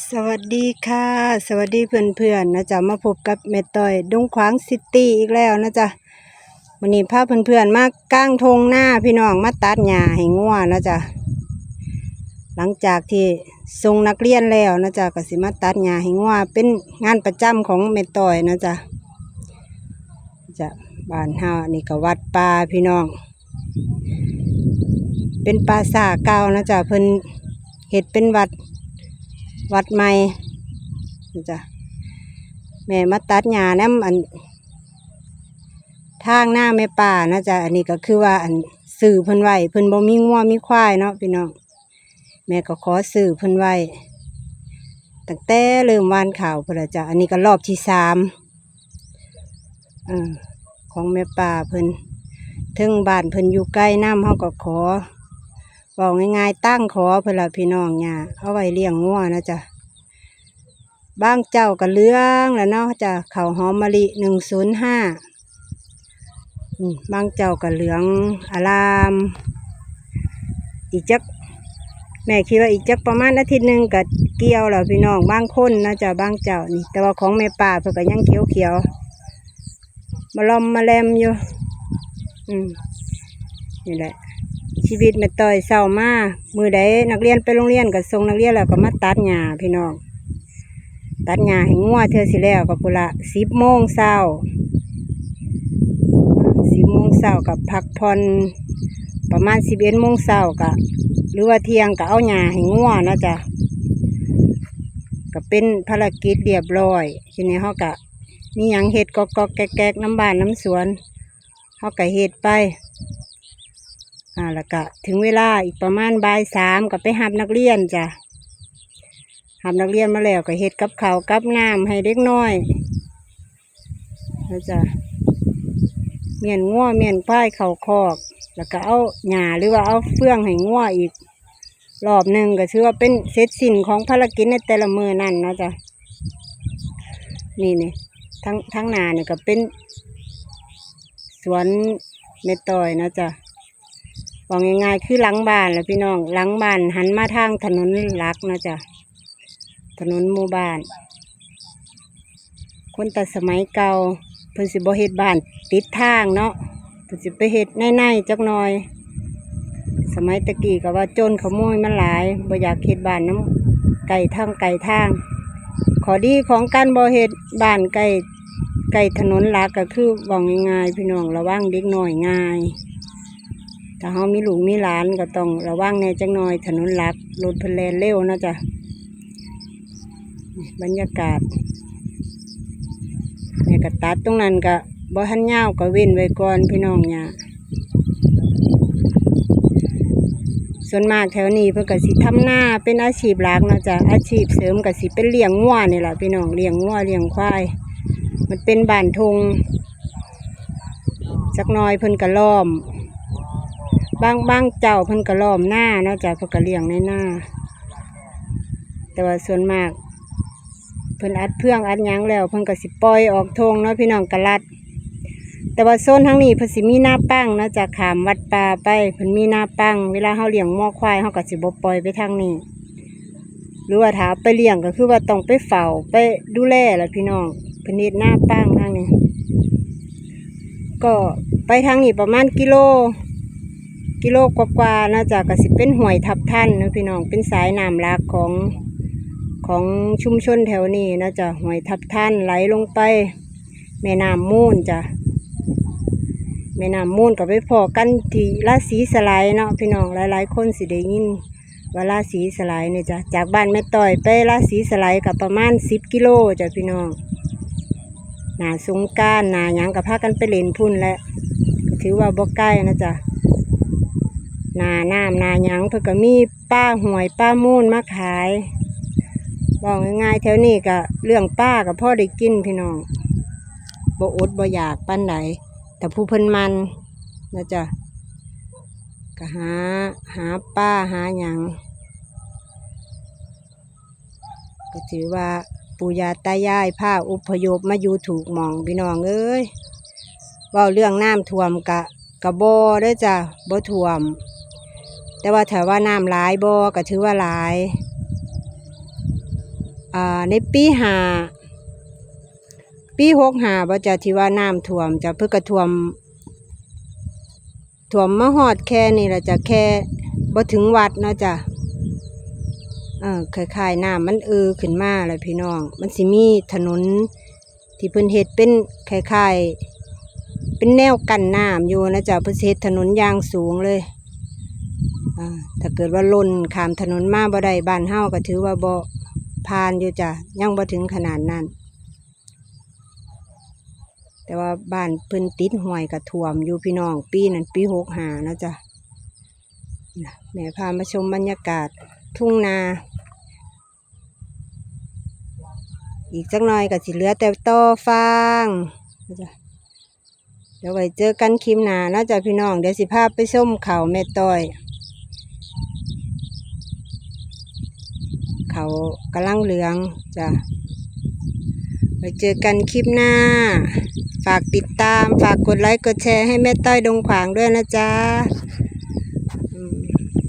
สวัสดีค่ะ สวัสดีเพื่อนๆนะจ๊ะมาพบกับเมต้อยดงขวางซิตี้อีกแล้วนะจ๊ะวันนี้พาเพื่อนๆมากางทงหน้าพี่น้องมาตัดหญ้าให้งัวนะจ๊ะหลังจากที่ส่งนักเรียนแล้วนะจ๊ะก็สิมาตัดหญ้าให้งัวเป็นงานประจำของเมต้อยนะจ๊ะจะบ้านเฮานี่ก็วัดป่าพี่น้อง เป็นปราสาเก่านะจ๊ะเพิ่นเฮ็ดเป็นวัด วัดใหม่จ้ะแม่มาตัดหญ้าน้ำอัน ทางหน้าแม่ป่านะจ๊ะอันนี้ก็คือว่าอันสื่อเพิ่นไว้เพิ่นบ่มีงัวมีควายเนาะพี่น้องแม่ก็ขอสื่อเพิ่นไว้ตั้งแต่เริ่มวานข่าวเพิ่นละจ้ะอันนี้ก็รอบที่สามอของแม่ป่าเพิ่นถึงบ้านเพิ่นอยู่ใกล้น้ำเฮาก็ขอ บอกง่ายๆตั้งขอเพิ่นละพี่น้องหญ้าเอาไว้เลี้ยงงัวนะจ๊ะบางเจ้าก็เหลื้องแล้วเนาะจ้ะข้าหอมมะลิหนึ่งศูนย์ห้าบางเจ้าก็เหลืองอาราม อีกจักแม่คิดว่าอีกจักประมาณอาทิตย์หนึ่งก็เกี่ยวแล้วพี่น้องบางคนนะจ๊ะบางเจ้านี่แต่ว่าของแม่ป่าเพิ่นก็ยังเขียวเขียวมาลอมมาแลมอยู่ อืมนี่แหละ ชีวิตแม่ต้อยเศร้ามามือใดนักเรียนไปโรงเรียนก็ส่งนักเรียนแล้วก็มาตัดหญ้าพี่น้อง ตัดหญ้าให้งัวเธอสิแล้วก็ปุละสิบโมงเช้าสิบโมงเช้ากับพักผ่อนประมาณสิบเอ็ดโมงเช้ากับหรือว่าเที่ยงกับเอาหญ้าให้งัวนะจ้ะก็เป็นภารกิจเรียบร้อยทีนี้เขากะมีหยังเห็ดกอกกอกแกกแกกน้ำบานน้ำสวนเขากะเห็ดไป อ่าแล้วก็ถึงเวลาอีกประมาณบ่ายสามก็ไปหับนักเรียนจ้ะหับนักเรียนมาแล้วก็เห็ดกับเขากับน้ำให้เด็กน้อยนะจ้ะเมียนงัวเมียนป้ายเข่าคอก แล้วก็เอาหญ้าหรือว่าเอาเฟื่องให้งัวอีก รอบหนึ่งก็ถือว่าเป็นเสร็จสิ้นของภารกิจในแต่ละมือนั่นเนาะจ๊ะนี่นี่ทั้งทั้งนาเนี่ยก็เป็น สวนเมตอยนะจ๊ะ บอกง่ายๆคือหลังบ้านแหละพี่น้องหลังบ้านหันมาทางถนนหลักนะจ๊ะถนนหมู่บ้าน คนแต่สมัยเก่าเพิ่นสิบ่เฮ็ดบ้านติดทางเนาะเพิ่นสิไปเฮ็ดในๆจักหน่อย สมัยตะกี้ก็ว่าโจรขโมยมันหลายบ่อยากเฮ็ดบ้านน้ำไก่ทางไก่ทาง ขอดีของการบ่เฮ็ดบ้านไก่ไก่ถนนหลักก็คือบอกง่ายๆพี่น้องระวังเด็กน้อยง่าย ถ้าเฮามีลูกมีหลานก็ต้องระวังแน่จักหน่อย ถนนหลักรถเพลนเร็วนาะจ้ะบรรยากาศแม่ก็ตัดตรงนั้นก็บ่ทันยาวก็เว้นไว้ก่อนพี่น้องเนี่ยส่วนมากแถวนี้เพิ่นก็สิทำหน้าเป็นอาชีพหลักนะจ้ะอาชีพเสริมกสิเป็นเลี้ยงงัวนี่แหละพี่น้องเลี้ยงงัวเลี้ยงควาย มันเป็นบ้านทงสักหน้อยเพิ่นก็ล้อม บางบางเจ้าเพิ่นก็ล้อมหน้าเนาะจ้ะเพิ่นก็เลี้ยงในหน้า แต่ว่าส่วนมาก เพิ่นอัดเพื่องอัดหยังแล้วเพิ่นก็สิปล่อยออกทงเนาะพี่น้องกระลัด แต่ว่าโซนทั้งนี้เพิ่นสิมีหน้าปังเนาะจากขามวัดป่าไปเพิ่นมีหน้าปังเวลาเฮาเลี้ยงหม้อควายเฮาก็สิบ่ปล่อยไปทางนี้ หรือว่าถ้าเอาไปเลี้ยงก็คือว่าต้องไปเฝ้าไปดูแลล่ะพี่น้องเพิ่นเฮ็ดหน้าปังทางนี้ ก็ไปทางนี้ประมาณกิโล กิโลกว่าๆนะจ๊ะก็สิเป็นห้วยทับทันนะพี่น้องเป็นสายน้ำลักของของชุมชนแถวนี้นะจ๊ะหอยทับท่านไหลลงไป แม่น้ำมูลจ้ะแม่น้ำมูลก็ไปพอกันที่ราศีสไลด์เนาะพี่น้องหลายๆ คนสิได้ยินว่าราศีสไลด์เนี่ยจ้ะจากบ้านแม่ต่อยไปราศีสไลด์กับประมาณสิบกิโลจ้ะพี่น้องหนาสงการหนาหยังกับพากันไปเล่นพุ่นแหละถือว่าบ่ใกล้นะจ๊ะ นาน้ำนาหยังเพื่อก็มีป้าหวยป้ามูลมาขายบอกง่ายๆแถวนี้ก็เรื่องป้ากับพ่อได้กินพี่น้องบ่อดบ่อยากปั้นไหนแต่ผู้เพิ่นมันนะจ๊ะก็หาหาป้าหาหยังก็ถือว่าปู่ย่าตายายพาอุพยพมาอยู่ถูกหมองพี่น้องเอ้ยว่าเรื่องน้ำท่วมกะกะบ่เด้จ้ะบ่ท่วม แต่ว่าถ้าว่าน้ำหลายบ่ก็ถือว่าหลายอ่าในปีหาปีหกหาบ่จะที่ว่าน้ำท่วมจะเพื่อกระท่วมท่วมมาฮอดแค่นี่ละจะแค่บ่ถึงวัดเนาะจ้ะเออคล้ายๆน้ำมันเออขึ้นมาเลยพี่น้อง มันสิมีถนนที่เพิ่นเฮ็ดเป็นคล้ายๆเป็นแนวกั้นน้ำอยู่นะจ๊ะเพิ่นเฮ็ดถนนยางสูงเลย ถ้าเกิดว่าล่นขามถนนมาบ่ได้บ้านเฮาก็ถือว่าบ่ผ่านอยู่จ้ะยังบ่ถึงขนาดนั้น แต่ว่าบ้านเพิ่นติดห้วยก็ท่วมอยู่พี่น้องปีนั้นปีหกหานะจ๊ะน่ะแม่พามาชมบรรยากาศทุ่งนา อีกจักหน่อยก็สิเหลือแต่ต่อฟางจ๊ะเดี๋ยวไว้เจอกันคลิปหน้านะจ๊ะพี่น้อง เดี๋ยวสิพาไปชมเขาแม่ต้อย เขากำลังเหลืองจ้ะไว้เจอกันคลิปหน้า ฝากติดตาม ฝากกดไลค์ กดแชร์ให้แม่ต้อยดงขวางด้วยนะจ๊ะ